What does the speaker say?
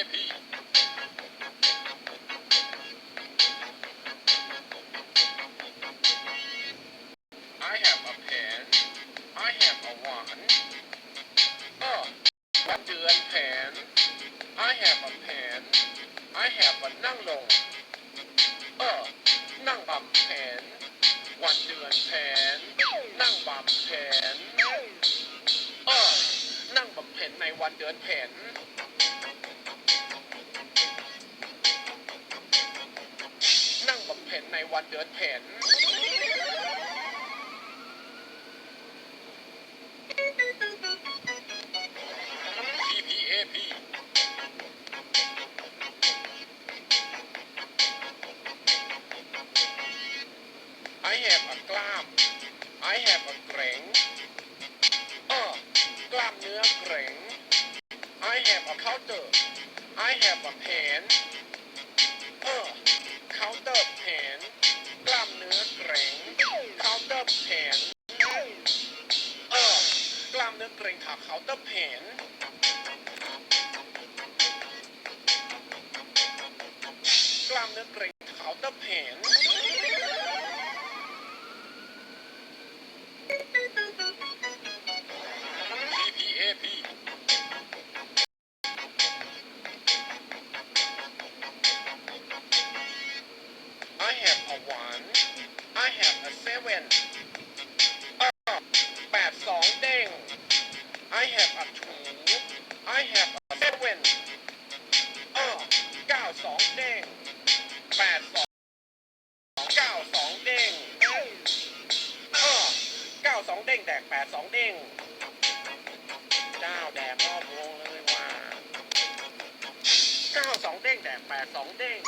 AP I have a pen I have a one เออวันเดือนแผน I have a pen I have a นั่งลงเออ ในวันเดือนแผน PPAP I have a กล้าม I have a เกรงเออกล้ามเนื้อเกรง I have a counter I have a pen เกรงขาเขาเตอร์เพนกล้ามเนื้อเกรงขาน์เตอร์เพน I have a one. I have a seven. I have a two I have a seven เออเก้าสองเด้งแปดสองเก้าสองเด้งเออเก้าสองเด้งแดกแปดสองเด้งเจ้าแดกรอบวงเลยว่าเก้าสองเด้งแดกแปดสองเด้ง